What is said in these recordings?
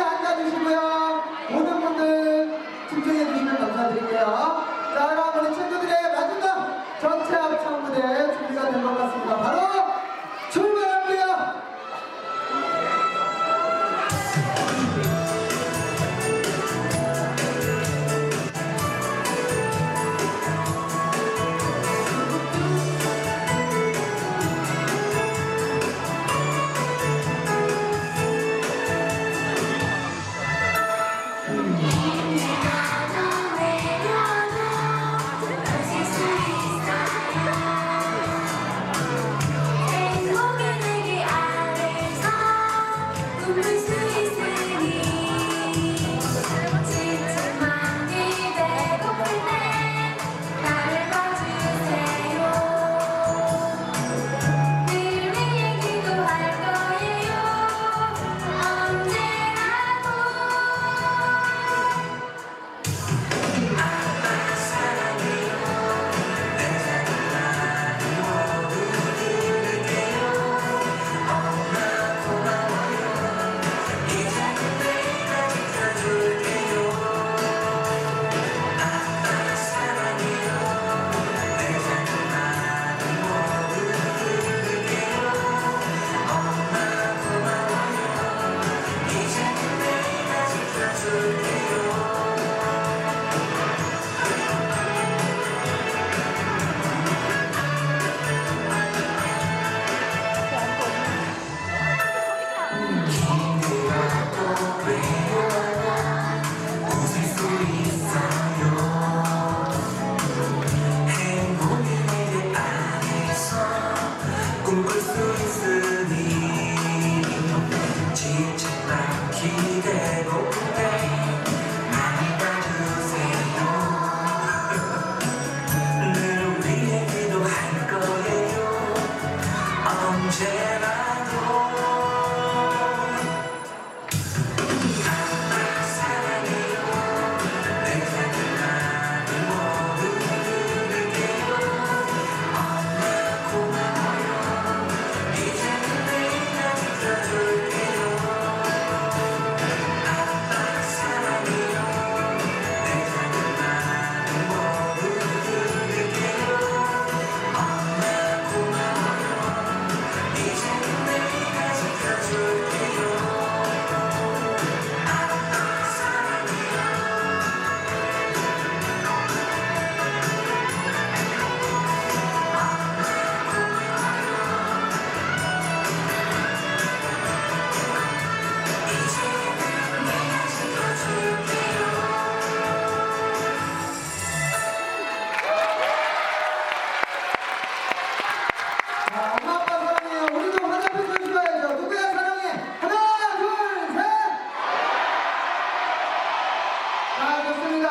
자리에 앉아주시고요. 모든 분들 신청해 주시면 감사드릴게요. 자, 여러분 우리 친구들의 て僕で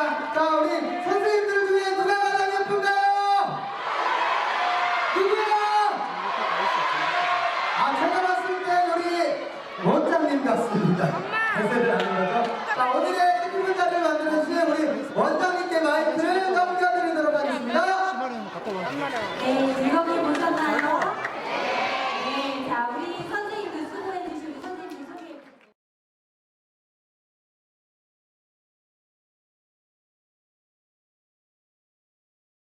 자, 좋습니다. 자, 우리 선생님들 중에 누가 가장 예쁜가요? 누구야? 아, 제가 봤을 때 우리 원장님 같습니다. 대세를 하는 거죠. 자, 오늘의 자리를 만들어주신 우리 원장님.